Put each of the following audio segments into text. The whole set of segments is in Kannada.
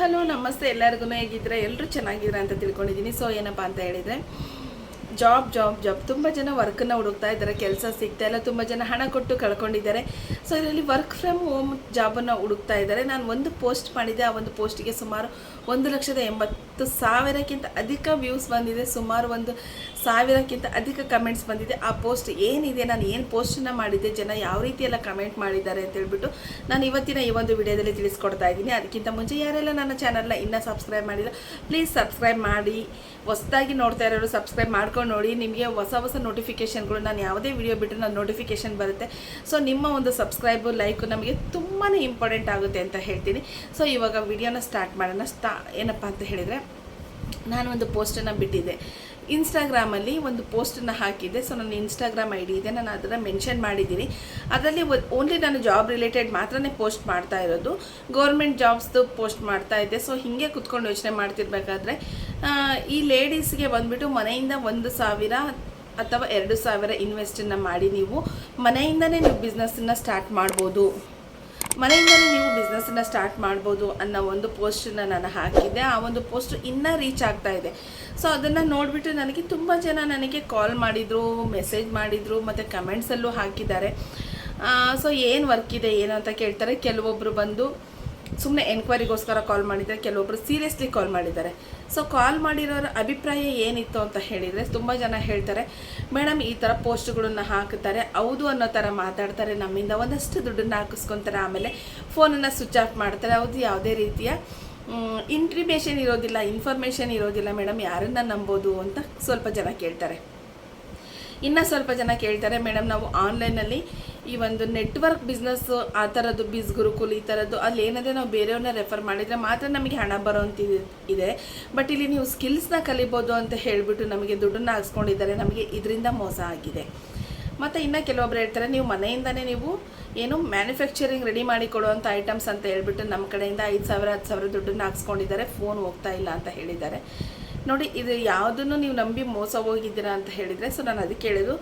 ಹಲೋ ನಮಸ್ತೆ. ಎಲ್ಲರಿಗೂ ಹೇಗಿದ್ರೆ ಎಲ್ಲರೂ ಚೆನ್ನಾಗಿದ್ರೆ ಅಂತ ತಿಳ್ಕೊಂಡಿದ್ದೀನಿ. ಸೊ ಏನಪ್ಪ ಅಂತ ಹೇಳಿದರೆ ಜಾಬ್ ಜಾಬ್ ಜಾಬ್ ತುಂಬ ಜನ ವರ್ಕನ್ನು ಹುಡುಕ್ತಾ ಇದ್ದಾರೆ, ಕೆಲಸ ಸಿಗ್ತಾ ಇಲ್ಲ, ತುಂಬ ಜನ ಹಣ ಕೊಟ್ಟು ಕಳ್ಕೊಂಡಿದ್ದಾರೆ. ಸೊ ಇದರಲ್ಲಿ ವರ್ಕ್ ಫ್ರಮ್ ಹೋಮ್ ಜಾಬನ್ನು ಹುಡುಕ್ತಾ ಇದ್ದಾರೆ. ನಾನು ಒಂದು ಪೋಸ್ಟ್ ಮಾಡಿದೆ, ಆ ಒಂದು ಪೋಸ್ಟಿಗೆ ಸುಮಾರು ಒಂದು ಲಕ್ಷದ ಎಂಬತ್ತು ಸಾವಿರಕ್ಕಿಂತ ಅಧಿಕ ವ್ಯೂಸ್ ಬಂದಿದೆ. ಸುಮಾರು ಒಂದು ಸಾವಿರಕ್ಕಿಂತ ಅಧಿಕ ಕಮೆಂಟ್ಸ್ ಬಂದಿದೆ. ಆ ಪೋಸ್ಟ್ ಏನಿದೆ, ನಾನು ಏನು ಪೋಸ್ಟನ್ನು ಮಾಡಿದ್ದೆ, ಜನ ಯಾವ ರೀತಿ ಎಲ್ಲ ಕಮೆಂಟ್ ಮಾಡಿದ್ದಾರೆ ಅಂತ ಹೇಳ್ಬಿಟ್ಟು ನಾನು ಇವತ್ತಿನ ಈ ಒಂದು ವಿಡಿಯೋದಲ್ಲಿ ತಿಳಿಸ್ಕೊಡ್ತಾ ಇದ್ದೀನಿ. ಅದಕ್ಕಿಂತ ಮುಂಚೆ ಯಾರೆಲ್ಲ ನನ್ನ ಚಾನಲ್ನ ಇನ್ನೂ ಸಬ್ಸ್ಕ್ರೈಬ್ ಮಾಡಿಲ್ಲ ಪ್ಲೀಸ್ ಸಬ್ಸ್ಕ್ರೈಬ್ ಮಾಡಿ. ಹೊಸದಾಗಿ ನೋಡ್ತಾ ಇರೋರು ಸಬ್ಸ್ಕ್ರೈಬ್ ಮಾಡ್ಕೊಂಡು ನೋಡಿ, ನಿಮಗೆ ಹೊಸ ಹೊಸ ನೋಟಿಫಿಕೇಷನ್ಗಳು ನಾನು ಯಾವುದೇ ವಿಡಿಯೋ ಬಿಟ್ಟರೆ ನಾನು ನೋಟಿಫಿಕೇಷನ್ ಬರುತ್ತೆ. ಸೊ ನಿಮ್ಮ ಒಂದು ಸಬ್ಸ್ಕ್ರೈಬು ಲೈಕು ನಮಗೆ ತುಂಬಾ ಇಂಪಾರ್ಟೆಂಟ್ ಆಗುತ್ತೆ ಅಂತ ಹೇಳ್ತೀನಿ. ಸೊ ಇವಾಗ ವಿಡಿಯೋನ ಸ್ಟಾರ್ಟ್ ಮಾಡೋಣ. ಸ್ಟಾ ಏನಪ್ಪ ಅಂತ ಹೇಳಿದರೆ ನಾನು ಒಂದು ಪೋಸ್ಟನ್ನು ಬಿಟ್ಟಿದ್ದೆ. ಇನ್ಸ್ಟಾಗ್ರಾಮಲ್ಲಿ ಒಂದು ಪೋಸ್ಟನ್ನು ಹಾಕಿದ್ದೆ. ಸೊ ನನ್ನ ಇನ್ಸ್ಟಾಗ್ರಾಮ್ ಐ ಡಿ ಇದೆ. ನಾನು ಅದನ್ನು ಮೆನ್ಷನ್ ಮಾಡಿದ್ದೀನಿ. ಅದರಲ್ಲಿ ಓನ್ಲಿ ನಾನು ಜಾಬ್ ರಿಲೇಟೆಡ್ ಮಾತ್ರನೇ ಪೋಸ್ಟ್ ಮಾಡ್ತಾ ಇರೋದು. ಗೌರ್ಮೆಂಟ್ ಜಾಬ್ಸ್ದು ಪೋಸ್ಟ್ ಮಾಡ್ತಾ ಇದ್ದೆ. ಸೊ ಹೀಗೆ ಕುತ್ಕೊಂಡು ಯೋಚನೆ ಮಾಡ್ತಿರ್ಬೇಕಾದ್ರೆ ಈ ಲೇಡೀಸ್ಗೆ ಬಂದುಬಿಟ್ಟು ಮನೆಯಿಂದ ಒಂದು ಸಾವಿರ ಅಥವಾ ಎರಡು ಸಾವಿರ ಇನ್ವೆಸ್ಟನ್ನು ಮಾಡಿ ನೀವು ಮನೆಯಿಂದನೇ ನೀವು ಬಿಸ್ನೆಸ್ಸನ್ನು ಸ್ಟಾರ್ಟ್ ಮಾಡ್ಬೋದು. ಮನೆಯಿಂದಲೇ ನೀವು ಬಿಸ್ನೆಸ್ಸನ್ನು ಸ್ಟಾರ್ಟ್ ಮಾಡ್ಬೋದು ಅನ್ನೋ ಒಂದು ಪೋಸ್ಟನ್ನು ನಾನು ಹಾಕಿದ್ದೆ. ಆ ಒಂದು ಪೋಸ್ಟ್ ಇನ್ನೂ ರೀಚ್ ಆಗ್ತಾ ಇದೆ. ಸೊ ಅದನ್ನು ನೋಡಿಬಿಟ್ಟು ನನಗೆ ತುಂಬ ಜನ ನನಗೆ ಕಾಲ್ ಮಾಡಿದರು ಮೆಸೇಜ್ ಮಾಡಿದರು, ಮತ್ತು ಕಮೆಂಟ್ಸಲ್ಲೂ ಹಾಕಿದ್ದಾರೆ. ಸೊ ಏನು ವರ್ಕ್ ಇದೆ ಏನು ಅಂತ ಕೇಳ್ತಾರೆ. ಕೆಲವೊಬ್ಬರು ಬಂದು ಸುಮ್ಮನೆ ಎನ್ಕ್ವೈರಿಗೋಸ್ಕರ ಕಾಲ್ ಮಾಡಿದ್ದಾರೆ ಕೆಲವೊಬ್ಬರು ಸೀರಿಯಸ್ಲಿ ಕಾಲ್ ಮಾಡಿದ್ದಾರೆ. ಸೊ ಕಾಲ್ ಮಾಡಿರೋರ ಅಭಿಪ್ರಾಯ ಏನಿತ್ತು ಅಂತ ಹೇಳಿದರೆ ತುಂಬ ಜನ ಹೇಳ್ತಾರೆ, ಮೇಡಮ್, ಈ ಥರ ಪೋಸ್ಟ್ಗಳನ್ನು ಹಾಕ್ತಾರೆ, ಹೌದು ಅನ್ನೋ ಥರ ಮಾತಾಡ್ತಾರೆ, ನಮ್ಮಿಂದ ಒಂದಷ್ಟು ದುಡ್ಡನ್ನು ಹಾಕಿಸ್ಕೊತಾರೆ, ಆಮೇಲೆ ಫೋನನ್ನು ಸ್ವಿಚ್ ಆಫ್ ಮಾಡ್ತಾರೆ, ಹೌದು ಯಾವುದೇ ರೀತಿಯ ಇಂಟ್ರಿಮೇಷನ್ ಇರೋದಿಲ್ಲ ಇನ್ಫಾರ್ಮೇಷನ್ ಇರೋದಿಲ್ಲ, ಮೇಡಮ್, ಯಾರನ್ನ ನಂಬೋದು ಅಂತ ಸ್ವಲ್ಪ ಜನ ಕೇಳ್ತಾರೆ. ಇನ್ನು ಸ್ವಲ್ಪ ಜನ ಕೇಳ್ತಾರೆ, ಮೇಡಮ್, ನಾವು ಆನ್ಲೈನಲ್ಲಿ ಈ ಒಂದು ನೆಟ್ವರ್ಕ್ ಬಿಸ್ನೆಸ್ ಆ ಥರದ್ದು ಬಿಸ್ ಗುರುಕುಲ್ ಈ ಥರದ್ದು ಅಲ್ಲಿ ಏನಾದ್ರೆ ನಾವು ಬೇರೆಯವ್ರನ್ನ ರೆಫರ್ ಮಾಡಿದರೆ ಮಾತ್ರ ನಮಗೆ ಹಣ ಬರೋಂತಿದೆ ಇದೆ ಬಟ್ ಇಲ್ಲಿ ನೀವು ಸ್ಕಿಲ್ಸ್ನ ಕಲಿಬೋದು ಅಂತ ಹೇಳಿಬಿಟ್ಟು ನಮಗೆ ದುಡ್ಡನ್ನು ಹಾಕ್ಸ್ಕೊಂಡಿದ್ದಾರೆ, ನಮಗೆ ಇದರಿಂದ ಮೋಸ ಆಗಿದೆ. ಮತ್ತು ಇನ್ನು ಕೆಲವೊಬ್ರು ಹೇಳ್ತಾರೆ, ನೀವು ಮನೆಯಿಂದನೇ ನೀವು ಏನು ಮ್ಯಾನುಫ್ಯಾಕ್ಚರಿಂಗ್ ರೆಡಿ ಮಾಡಿ ಕೊಡುವಂಥ ಐಟಮ್ಸ್ ಅಂತ ಹೇಳ್ಬಿಟ್ಟು ನಮ್ಮ ಕಡೆಯಿಂದ ಐದು ಸಾವಿರ, ಹತ್ತು ಸಾವಿರ ದುಡ್ಡನ್ನು ಹಾಕ್ಸ್ಕೊಂಡಿದ್ದಾರೆ ಫೋನ್ ಹೋಗ್ತಾ ಇಲ್ಲ ಅಂತ ಹೇಳಿದ್ದಾರೆ. ನೋಡಿ, ಇದು ಯಾವುದನ್ನು ನೀವು ನಂಬಿ ಮೋಸ ಹೋಗಿದ್ದೀರಾ ಅಂತ ಹೇಳಿದರೆ, ಸೊ ನಾನು ಅದಕ್ಕೆ ಹೇಳಿದ್ದು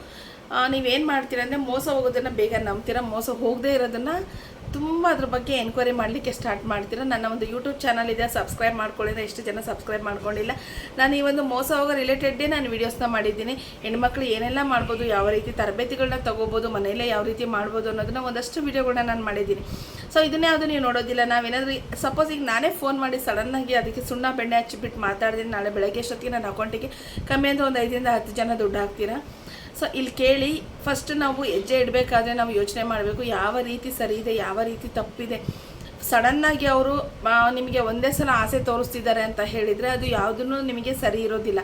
ನೀವೇನು ಮಾಡ್ತೀರ ಅಂದರೆ ಮೋಸ ಹೋಗೋದನ್ನು ಬೇಗ ನಂಬ್ತೀರ, ಮೋಸ ಹೋಗದೇ ಇರೋದನ್ನು ತುಂಬ ಅದ್ರ ಬಗ್ಗೆ ಎನ್ಕ್ವೈರಿ ಮಾಡಲಿಕ್ಕೆ ಸ್ಟಾರ್ಟ್ ಮಾಡ್ತೀರಾ. ನನ್ನ ಒಂದು ಯೂಟ್ಯೂಬ್ ಚಾನಲ್ ಇದೆ ಸಬ್ಸ್ಕ್ರೈಬ್ ಮಾಡ್ಕೊಳ್ಳಿದ್ರೆ ಎಷ್ಟು ಜನ ಸಬ್ಸ್ಕ್ರೈಬ್ ಮಾಡ್ಕೊಂಡಿಲ್ಲ. ನಾನು ಈ ಒಂದು ಮೋಸ ಹೋಗೋ ರಿಲೇಟೆಡ್ಡೇ ನಾನು ವೀಡಿಯೋಸ್ನ ಮಾಡಿದ್ದೀನಿ. ಹೆಣ್ಮಕ್ಳು ಏನೆಲ್ಲ ಮಾಡ್ಬೋದು, ಯಾವ ರೀತಿ ತರಬೇತಿಗಳನ್ನ ತೊಗೋಬೋದು, ಮನೆಯಲ್ಲೇ ಯಾವ ರೀತಿ ಮಾಡ್ಬೋದು ಅನ್ನೋದನ್ನ ಒಂದಷ್ಟು ವೀಡಿಯೋಗಳನ್ನ ನಾನು ಮಾಡಿದ್ದೀನಿ. ಸೊ ಇದನ್ನೇ ಯಾವುದು ನೀವು ನೋಡೋದಿಲ್ಲ, ನಾವೇನಾದರೂ ಸಪೋಸ್ ಈಗ ನಾನೇ ಫೋನ್ ಮಾಡಿ ಸಡನ್ನಾಗಿ ಅದಕ್ಕೆ ಸುಣ್ಣ ಬೆಣ್ಣೆ ಹಚ್ಚಿಬಿಟ್ಟು ಮಾತಾಡಿದ್ರೆ ನಾಳೆ ಬೆಳಗ್ಗೆ ಅಷ್ಟೊತ್ತಿಗೆ ನನ್ನ ಅಕೌಂಟಿಗೆ ಕಮ್ಮಿ ಅಂದರೆ ಒಂದು ಐದರಿಂದ ಹತ್ತು ಜನ ದುಡ್ಡು ಹಾಕ್ತೀರಾ? ಸೊ ಇಲ್ಲಿ ಕೇಳಿ ಫಸ್ಟ್ ನಾವು ಹೆಜ್ಜೆ ಇಡಬೇಕಾದ್ರೆ ನಾವು ಯೋಚನೆ ಮಾಡಬೇಕು, ಯಾವ ರೀತಿ ಸರಿ ಇದೆ, ಯಾವ ರೀತಿ ತಪ್ಪಿದೆ. ಸಡನ್ನಾಗಿ ಅವರು ನಿಮಗೆ ಒಂದೇ ಸಲ ಆಸೆ ತೋರಿಸ್ತಿದ್ದಾರೆ ಅಂತ ಹೇಳಿದರೆ ಅದು ಯಾವುದೂ ನಿಮಗೆ ಸರಿ ಇರೋದಿಲ್ಲ.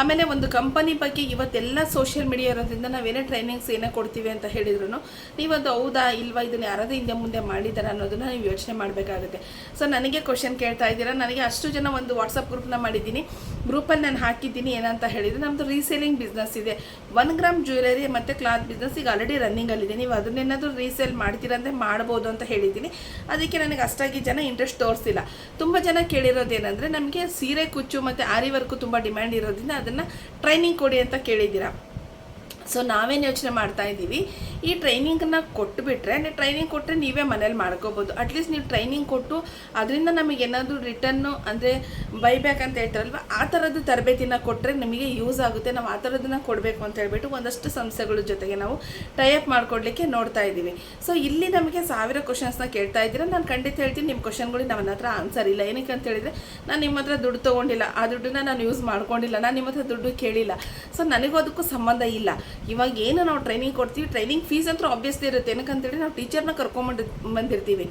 ಆಮೇಲೆ ಒಂದು ಕಂಪನಿ ಬಗ್ಗೆ ಇವತ್ತೆಲ್ಲ ಸೋಷಿಯಲ್ ಮೀಡಿಯಾ ಇರೋದ್ರಿಂದ ನಾವೇನೇ ಟ್ರೈನಿಂಗ್ಸ್ ಏನೇ ಕೊಡ್ತೀವಿ ಅಂತ ಹೇಳಿದ್ರು ನೀವು ಅದು ಹೌದಾ ಇಲ್ವಾ, ಇದನ್ನು ಯಾರಾದರೂ ಹಿಂದೆ ಮುಂದೆ ಮಾಡಿದ್ದಾರೆ ಅನ್ನೋದನ್ನ ನೀವು ಯೋಚನೆ ಮಾಡಬೇಕಾಗುತ್ತೆ. ಸೊ ನನಗೆ ಕ್ವಶನ್ ಕೇಳ್ತಾ ಇದ್ದೀರಾ? ನನಗೆ ಅಷ್ಟು ಜನ ಒಂದು ವಾಟ್ಸಪ್ ಗ್ರೂಪ್ನ ಮಾಡಿದ್ದೀನಿ. ಗ್ರೂಪಲ್ಲಿ ನಾನು ಹಾಕಿದ್ದೀನಿ, ಏನಂತ ಹೇಳಿದರೆ ನಮ್ಮದು ರೀಸೇಲಿಂಗ್ ಬಿಸ್ನೆಸ್ ಇದೆ. ಒನ್ ಗ್ರಾಮ್ ಜ್ಯುವೆಲರಿ ಮತ್ತು ಕ್ಲಾತ್ ಬಿಸ್ನೆಸ್ ಈಗ ಆಲ್ರೆಡಿ ರನ್ನಿಂಗಲ್ಲಿದೆ ನೀವು ಅದನ್ನೇನಾದರೂ ರೀಸೇಲ್ ಮಾಡ್ತೀರಾ ಅಂದರೆ ಮಾಡ್ಬೋದು ಅಂತ ಹೇಳಿದ್ದೀನಿ. ಅದಕ್ಕೆ ನನಗೆ ಅಷ್ಟಾಗಿ ಜನ ಇಂಟ್ರೆಸ್ಟ್ ತೋರಿಸಿಲ್ಲ. ತುಂಬ ಜನ ಕೇಳಿರೋದೇನೆಂದರೆ, ನಮಗೆ ಸೀರೆ, ಕುಚ್ಚು ಮತ್ತು ಆರಿ ವರ್ಕು ತುಂಬ ಡಿಮ್ಯಾಂಡ್ ಇರೋದ್ರಿಂದ ಅದನ್ನು ಟ್ರೈನಿಂಗ್ ಕೊಡಿ ಅಂತ ಕೇಳಿದ್ದೀರಾ? ಸೊ ನಾವೇನು ಯೋಚನೆ ಮಾಡ್ತಾ ಇದ್ದೀವಿ ಈ ಟ್ರೈನಿಂಗನ್ನು ಕೊಟ್ಟುಬಿಟ್ರೆ ಟ್ರೈನಿಂಗ್ ಕೊಟ್ಟರೆ ನೀವೇ ಮನೇಲಿ ಮಾಡ್ಕೋಬೋದು. ಅಟ್ಲೀಸ್ಟ್ ನೀವು ಟ್ರೈನಿಂಗ್ ಕೊಟ್ಟು ಅದರಿಂದ ನಮಗೆ ಏನಾದರೂ ರಿಟರ್ನು ಅಂದರೆ ಬೈಬ್ಯಾಕ್ ಅಂತ ಹೇಳ್ತಾರಲ್ವ, ಆ ಥರದ್ದು ತರಬೇತಿನ ಕೊಟ್ಟರೆ ನಿಮಗೆ ಯೂಸ್ ಆಗುತ್ತೆ. ನಾವು ಆ ಥರದನ್ನ ಕೊಡಬೇಕು ಅಂತ ಹೇಳ್ಬಿಟ್ಟು ಒಂದಷ್ಟು ಸಂಸ್ಥೆಗಳ ಜೊತೆಗೆ ನಾವು ಟೈಅಪ್ ಮಾಡ್ಕೊಡ್ಲಿಕ್ಕೆ ನೋಡ್ತಾ ಇದ್ದೀವಿ ಸೊ ಇಲ್ಲಿ ನಮಗೆ ಸಾವಿರ ಕ್ವಶನ್ಸ್ನ ಕೇಳ್ತಾ ಇದ್ದೀರಾ. ನಾನು ಖಂಡಿತ ಹೇಳ್ತೀನಿ ನಿಮ್ಮ ಕ್ವಶನ್ಗಳಿಗೆ ನನ್ನ ಹತ್ರ ಆನ್ಸರ್ ಇಲ್ಲ. ಏನಕ್ಕೆ ಅಂತ ಹೇಳಿದರೆ, ನಾನು ನಿಮ್ಮ ಹತ್ರ ದುಡ್ಡು ತೊಗೊಂಡಿಲ್ಲ. ಆ ದುಡ್ಡನ್ನ ನಾನು ಯೂಸ್ ಮಾಡ್ಕೊಂಡಿಲ್ಲ. ನಾನು ನಿಮ್ಮ ಹತ್ರ ದುಡ್ಡು ಕೇಳಿಲ್ಲ. ಸೊ ನನಗೂ ಅದಕ್ಕೂ ಸಂಬಂಧ ಇಲ್ಲ. ಇವಾಗ ಏನು ನಾವು ಟ್ರೈನಿಂಗ್ ಕೊಡ್ತೀವಿ? ಟ್ರೈನಿಂಗ್ ಫೀಸ್ ಅಂತೂ ಆಬ್ವಿಯಸ್ಲಿ ಇರುತ್ತೆ. ಏನಕ್ಕಂತೇಳಿ ನಾವು ಟೀಚರ್ನ ಕರ್ಕೊಂಬಂದು ಬಂದಿರ್ತೀವಿ.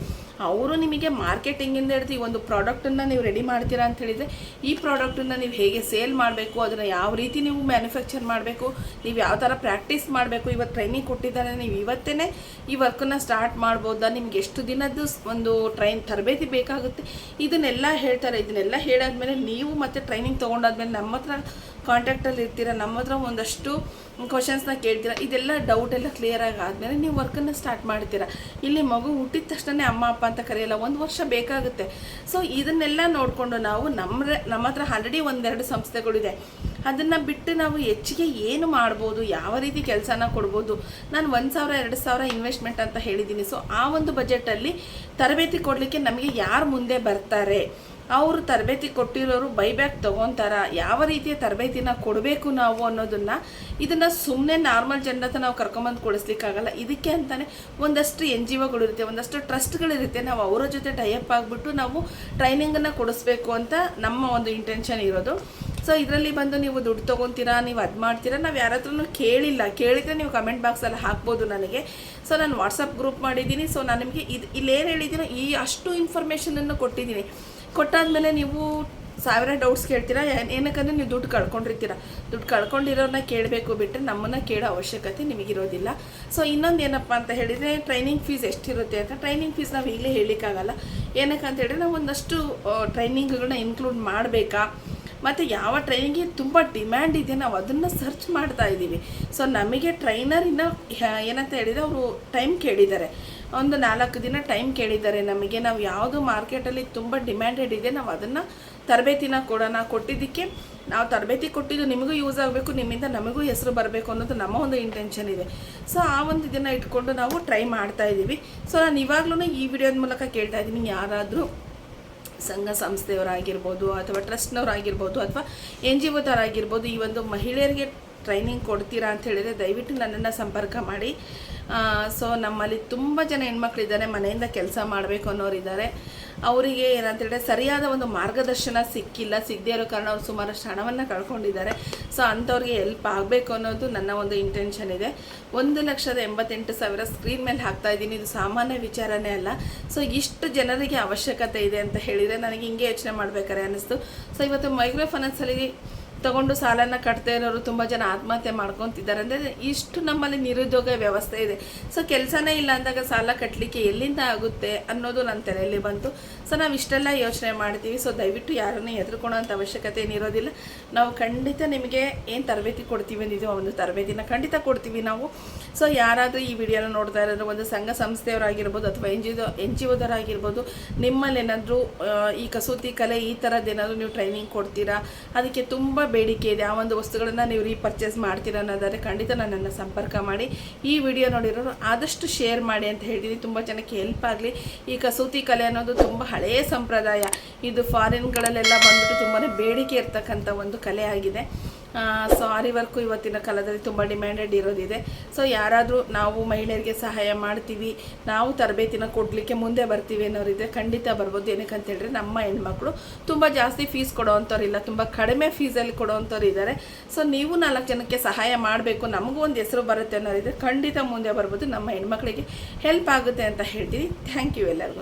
ಅವರು ನಿಮಗೆ ಮಾರ್ಕೆಟಿಂಗಿಂದ ಈ ಒಂದು ಪ್ರಾಡಕ್ಟನ್ನು ನೀವು ರೆಡಿ ಮಾಡ್ತೀರಾ ಅಂತ ಹೇಳಿದರೆ, ಈ ಪ್ರಾಡಕ್ಟನ್ನು ನೀವು ಹೇಗೆ ಸೇಲ್ ಮಾಡಬೇಕು, ಅದನ್ನು ಯಾವ ರೀತಿ ನೀವು ಮ್ಯಾನುಫ್ಯಾಕ್ಚರ್ ಮಾಡಬೇಕು, ನೀವು ಯಾವ ಥರ ಪ್ರಾಕ್ಟೀಸ್ ಮಾಡಬೇಕು ಇವತ್ತು ಟ್ರೈನಿಂಗ್ ಕೊಟ್ಟಿದ್ದಾರೆ, ನೀವು ಇವತ್ತೇ ಈ ವರ್ಕನ್ನು ಸ್ಟಾರ್ಟ್ ಮಾಡ್ಬೋದಾ? ನಿಮ್ಗೆ ಎಷ್ಟು ದಿನದ್ದು ಒಂದು ಟ್ರೈನ್ ತರಬೇತಿ ಬೇಕಾಗುತ್ತೆ? ಇದನ್ನೆಲ್ಲ ಹೇಳ್ತಾರೆ. ಇದನ್ನೆಲ್ಲ ಹೇಳಾದ್ಮೇಲೆ ನೀವು ಮತ್ತೆ ಟ್ರೈನಿಂಗ್ ತೊಗೊಂಡಾದ್ಮೇಲೆ ನಮ್ಮ ಹತ್ರ ಕಾಂಟ್ಯಾಕ್ಟಲ್ಲಿ ಇರ್ತೀರ? ನಮ್ಮ ಹತ್ರ ಒಂದಷ್ಟು ಕ್ವಶನ್ಸ್ನ ಕೇಳ್ತೀರಾ? ಇದೆಲ್ಲ ಡೌಟ್ ಎಲ್ಲ ಕ್ಲಿಯರ್ ಆಗಿ ಆದಮೇಲೆ ನೀವು ವರ್ಕನ್ನು ಸ್ಟಾರ್ಟ್ ಮಾಡ್ತೀರಾ? ಇಲ್ಲಿ ಮಗು ಹುಟ್ಟಿದ ತಕ್ಷಣ ಅಮ್ಮ, ಅಪ್ಪ ಅಂತ ಕರೆಯಲ್ಲ, ಒಂದು ವರ್ಷ ಬೇಕಾಗುತ್ತೆ. ಸೊ ಇದನ್ನೆಲ್ಲ ನೋಡಿಕೊಂಡು ನಾವು ನಮ್ಮ ನಮ್ಮ ಹತ್ರ ಆಲ್ರೆಡಿ ಒಂದೆರಡು ಸಂಸ್ಥೆಗಳಿದೆ. ಅದನ್ನು ಬಿಟ್ಟು ನಾವು ಹೆಚ್ಚಿಗೆ ಏನು ಮಾಡ್ಬೋದು? ಯಾವ ರೀತಿ ಕೆಲಸನ ಕೊಡ್ಬೋದು? ನಾನು ಒಂದು ಸಾವಿರ, ಎರಡು ಸಾವಿರ ಇನ್ವೆಸ್ಟ್ಮೆಂಟ್ ಅಂತ ಹೇಳಿದ್ದೀನಿ. ಸೊ ಆ ಒಂದು ಬಜೆಟಲ್ಲಿ ತರಬೇತಿ ಕೊಡಲಿಕ್ಕೆ ನಮಗೆ ಯಾರು ಮುಂದೆ ಬರ್ತಾರೆ? ಅವರು ತರಬೇತಿ ಕೊಟ್ಟಿರೋರು ಬೈಬ್ಯಾಕ್ ತೊಗೊತಾರ, ಯಾವ ರೀತಿಯ ತರಬೇತಿನ ಕೊಡಬೇಕು ನಾವು ಅನ್ನೋದನ್ನ ಇದನ್ನು ಸುಮ್ಮನೆ ನಾರ್ಮಲ್ ಜನರ ಹತ್ರ ನಾವು ಕರ್ಕೊಂಬಂದು ಕೊಡಿಸ್ಲಿಕ್ಕಾಗಲ್ಲ. ಇದಕ್ಕೆ ಅಂತಲೇ ಒಂದಷ್ಟು ಎನ್ ಜಿ ಒಗಳಿರುತ್ತೆ ಒಂದಷ್ಟು ಟ್ರಸ್ಟ್ಗಳಿರುತ್ತೆ ನಾವು ಅವರ ಜೊತೆ ಟೈಅಪ್ ಆಗಿಬಿಟ್ಟು ನಾವು ಟ್ರೈನಿಂಗನ್ನು ಕೊಡಿಸ್ಬೇಕು ಅಂತ ನಮ್ಮ ಒಂದು ಇಂಟೆನ್ಷನ್ ಇರೋದು. ಸೊ ಇದರಲ್ಲಿ ಬಂದು ನೀವು ದುಡ್ಡು ತೊಗೊತೀರಾ, ನೀವು ಅದು ಮಾಡ್ತೀರಾ, ನಾವು ಯಾರ ಹತ್ರನೂ ಕೇಳಿಲ್ಲ. ಕೇಳಿದರೆ ನೀವು ಕಮೆಂಟ್ ಬಾಕ್ಸಲ್ಲಿ ಹಾಕ್ಬೋದು ನನಗೆ. ಸೊ ನಾನು ವಾಟ್ಸಪ್ ಗ್ರೂಪ್ ಮಾಡಿದ್ದೀನಿ. ಸೊ ನಾನು ನಿಮಗೆ ಇದು, ಇಲ್ಲೇನು ಹೇಳಿದ್ದೀನೋ ಈ ಅಷ್ಟು ಇನ್ಫಾರ್ಮೇಷನನ್ನು ಕೊಟ್ಟಿದ್ದೀನಿ. ಕೊಟ್ಟಾದ್ಮೇಲೆ ನೀವು ಸಾವಿರ ಡೌಟ್ಸ್ ಕೇಳ್ತೀರಾ? ಏನ್- ಏನಕ್ಕಂದ್ರೆ ನೀವು ದುಡ್ಡು ಕಳ್ಕೊಂಡಿರ್ತೀರ. ದುಡ್ಡು ಕಳ್ಕೊಂಡಿರೋರನ್ನ ಕೇಳಬೇಕು ಬಿಟ್ಟರೆ ನಮ್ಮನ್ನು ಕೇಳೋ ಅವಶ್ಯಕತೆ ನಿಮಗಿರೋದಿಲ್ಲ. ಸೊ ಇನ್ನೊಂದು ಏನಪ್ಪ ಅಂತ ಹೇಳಿದರೆ ಟ್ರೈನಿಂಗ್ ಫೀಸ್ ಎಷ್ಟಿರುತ್ತೆ ಅಂತ. ಟ್ರೈನಿಂಗ್ ಫೀಸ್ ನಾವು ಈಗಲೇ ಹೇಳಲಿಕ್ಕಾಗಲ್ಲ. ಏನಕ್ಕೆ ಅಂತ ಹೇಳಿದ್ರೆ, ನಾವು ಒಂದಷ್ಟು ಟ್ರೈನಿಂಗ್ಗಳನ್ನ ಇನ್ಕ್ಲೂಡ್ ಮಾಡಬೇಕಾ? ಮತ್ತು ಯಾವ ಟ್ರೈನಿಂಗಿಗೆ ತುಂಬ ಡಿಮ್ಯಾಂಡ್ ಇದೆ ನಾವು ಅದನ್ನು ಸರ್ಚ್ ಮಾಡ್ತಾ ಇದ್ದೀವಿ ಸೊ ನಮಗೆ ಟ್ರೈನರಿನ ಏನಂತ ಹೇಳಿದರೆ, ಅವರು ಟೈಮ್ ಕೇಳಿದ್ದಾರೆ. ಒಂದು ನಾಲ್ಕು ದಿನ ಟೈಮ್ ಕೇಳಿದ್ದಾರೆ. ನಮಗೆ ನಾವು ಯಾವುದು ಮಾರ್ಕೆಟಲ್ಲಿ ತುಂಬ ಡಿಮ್ಯಾಂಡೆಡ್ ಇದೆ, ನಾವು ಅದನ್ನು ತರಬೇತಿನ ಕೊಡೋಣ ಕೊಟ್ಟಿದ್ದಕ್ಕೆ, ನಾವು ತರಬೇತಿ ಕೊಟ್ಟಿದ್ದು ನಿಮಗೂ ಯೂಸ್ ಆಗಬೇಕು, ನಿಮ್ಮಿಂದ ನಮಗೂ ಹೆಸರು ಬರಬೇಕು ಅನ್ನೋದು ನಮ್ಮ ಒಂದು ಇಂಟೆನ್ಷನ್ ಇದೆ. ಸೊ ಆ ಒಂದು ಇದನ್ನು ಇಟ್ಕೊಂಡು ನಾವು ಟ್ರೈ ಮಾಡ್ತಾ ಇದ್ದೀವಿ. ಸೊ ನಾನು ಇವಾಗಲೂ ಈ ವಿಡಿಯೋದ ಮೂಲಕ ಕೇಳ್ತಾ ಇದ್ದೀನಿ. ಯಾರಾದರೂ ಸಂಘ ಸಂಸ್ಥೆಯವರಾಗಿರ್ಬೋದು ಅಥವಾ ಟ್ರಸ್ಟ್ನವರಾಗಿರ್ಬೋದು ಅಥವಾ ಎನ್ ಜಿ ಒದವರಾಗಿರ್ಬೋದು ಈ ಒಂದು ಮಹಿಳೆಯರಿಗೆ ಟ್ರೈನಿಂಗ್ ಕೊಡ್ತೀರಾ ಅಂತ ಹೇಳಿದರೆ ದಯವಿಟ್ಟು ನನ್ನನ್ನು ಸಂಪರ್ಕ ಮಾಡಿ. ಸೊ ನಮ್ಮಲ್ಲಿ ತುಂಬ ಜನ ಹೆಣ್ಮಕ್ಳಿದ್ದಾರೆ, ಮನೆಯಿಂದ ಕೆಲಸ ಮಾಡಬೇಕು ಅನ್ನೋರಿದ್ದಾರೆ. ಅವರಿಗೆ ಏನಂತ ಹೇಳಿದ್ರೆ ಸರಿಯಾದ ಒಂದು ಮಾರ್ಗದರ್ಶನ ಸಿಕ್ಕಿಲ್ಲ, ಸಿಗದೇ ಇರೋ ಕಾರಣ ಅವ್ರು ಸುಮಾರಷ್ಟು ಹಣವನ್ನು ಕಳ್ಕೊಂಡಿದ್ದಾರೆ. ಸೊ ಅಂಥವ್ರಿಗೆ ಹೆಲ್ಪ್ ಆಗಬೇಕು ಅನ್ನೋದು ನನ್ನ ಒಂದು ಇಂಟೆನ್ಷನ್ ಇದೆ. ಒಂದು ಲಕ್ಷದ ಎಂಬತ್ತೆಂಟು ಸಾವಿರ ಸ್ಕ್ರೀನ್ ಮೇಲೆ ಹಾಕ್ತಾ ಇದ್ದೀನಿ. ಇದು ಸಾಮಾನ್ಯ ವಿಚಾರನೇ ಅಲ್ಲ. ಸೊ ಇಷ್ಟು ಜನರಿಗೆ ಅವಶ್ಯಕತೆ ಇದೆ ಅಂತ ಹೇಳಿದರೆ ನನಗೆ ಹಿಂಗೆ ಯೋಚನೆ ಮಾಡಬೇಕಾರೆ ಅನ್ನಿಸ್ತು. ಸೊ ಇವತ್ತು ಮೈಕ್ರೋ ಫೈನಾನ್ಸಲ್ಲಿ ತಗೊಂಡು ಸಾಲನ ಕಟ್ತಾ ಇರೋರು ತುಂಬ ಜನ ಆತ್ಮಹತ್ಯೆ ಮಾಡ್ಕೊತಿದ್ದಾರೆ. ಅಂದರೆ ಇಷ್ಟು ನಮ್ಮಲ್ಲಿ ನಿರುದ್ಯೋಗ ವ್ಯವಸ್ಥೆ ಇದೆ. ಸೊ ಕೆಲಸನೇ ಇಲ್ಲ ಅಂದಾಗ ಸಾಲ ಕಟ್ಟಲಿಕ್ಕೆ ಎಲ್ಲಿಂದ ಆಗುತ್ತೆ ಅನ್ನೋದು ನನ್ನ ತಲೆಯಲ್ಲಿ ಬಂತು. ಸೊ ನಾವು ಇಷ್ಟೆಲ್ಲ ಯೋಚನೆ ಮಾಡ್ತೀವಿ. ಸೊ ದಯವಿಟ್ಟು ಯಾರನ್ನೂ ಹೆದರ್ಕೊಳ್ಳೋಂಥ ಅವಶ್ಯಕತೆ ಏನಿರೋದಿಲ್ಲ ನಾವು ಖಂಡಿತ ನಿಮಗೆ ಏನು ತರಬೇತಿ ಕೊಡ್ತೀವಿ ಅಂದಿದ್ದೀವಿ ಆ ಒಂದು ತರಬೇತಿನ ಖಂಡಿತ ಕೊಡ್ತೀವಿ ನಾವು. ಸೊ ಯಾರಾದರೂ ಈ ವಿಡಿಯೋನ ನೋಡ್ತಾ ಇರೋದು ಒಂದು ಸಂಘ ಸಂಸ್ಥೆಯವರಾಗಿರ್ಬೋದು ಅಥವಾ ಎನ್ ಜಿ ಎನ್ ಜಿ ಒದರಾಗಿರ್ಬೋದು ನಿಮ್ಮಲ್ಲಿ ಏನಾದರೂ ಈ ಕಸೂತಿ ಕಲೆ ಈ ಥರದ್ದೇನಾದರೂ ನೀವು ಟ್ರೈನಿಂಗ್ ಕೊಡ್ತೀರಾ? ಅದಕ್ಕೆ ತುಂಬ ಬೇಡಿಕೆ ಇದೆ, ಆ ಒಂದು ವಸ್ತುಗಳನ್ನು ನೀವು ರೀಪರ್ಚೇಸ್ ಮಾಡ್ತೀರಾ ಅನ್ನೋದಾದರೆ ಖಂಡಿತ ನನ್ನನ್ನು ಸಂಪರ್ಕ ಮಾಡಿ. ಈ ವಿಡಿಯೋ ನೋಡಿರೋರು ಆದಷ್ಟು ಶೇರ್ ಮಾಡಿ ಅಂತ ಹೇಳಿದ್ದೀನಿ ತುಂಬ ಜನಕ್ಕೆ ಹೆಲ್ಪ್ ಆಗಲಿ. ಈ ಕಸೂತಿ ಕಲೆ ಅನ್ನೋದು ತುಂಬ ಹಳೆಯ ಸಂಪ್ರದಾಯ. ಇದು ಫಾರಿನ್ಗಳಲ್ಲೆಲ್ಲ ಬಂದ್ಬಿಟ್ಟು ತುಂಬಾ ಬೇಡಿಕೆ ಇರ್ತಕ್ಕಂಥ ಒಂದು ಕಲೆ ಆಗಿದೆ. ಸೊ ಆರಿ ವರ್ಕು ಇವತ್ತಿನ ಕಾಲದಲ್ಲಿ ತುಂಬ ಡಿಮ್ಯಾಂಡೆಡ್ ಇರೋದಿದೆ. ಸೊ ಯಾರಾದರೂ ನಾವು ಮಹಿಳೆಯರಿಗೆ ಸಹಾಯ ಮಾಡ್ತೀವಿ, ನಾವು ತರಬೇತಿನ ಕೊಡಲಿಕ್ಕೆ ಮುಂದೆ ಬರ್ತೀವಿ ಅನ್ನೋರಿದ್ರೆ ಖಂಡಿತ ಬರ್ಬೋದು. ಏನಕ್ಕೆ ಅಂತ ಹೇಳಿದ್ರೆ ನಮ್ಮ ಹೆಣ್ಮಕ್ಳು ತುಂಬ ಜಾಸ್ತಿ ಫೀಸ್ ಕೊಡೋವಂಥವ್ರಿಲ್ಲ ತುಂಬ ಕಡಿಮೆ ಫೀಸಲ್ಲಿ ಕೊಡೋವಂಥವ್ರು ಇದ್ದಾರೆ. ಸೊ ನೀವು ನಾಲ್ಕು ಜನಕ್ಕೆ ಸಹಾಯ ಮಾಡಬೇಕು, ನಮಗೂ ಒಂದು ಹೆಸರು ಬರುತ್ತೆ ಅನ್ನೋರಿದ್ರೆ ಖಂಡಿತ ಮುಂದೆ ಬರ್ಬೋದು. ನಮ್ಮ ಹೆಣ್ಮಕ್ಳಿಗೆ ಹೆಲ್ಪ್ ಆಗುತ್ತೆ ಅಂತ ಹೇಳ್ತೀನಿ ಥ್ಯಾಂಕ್ ಯು ಎಲ್ಲರಿಗೂ.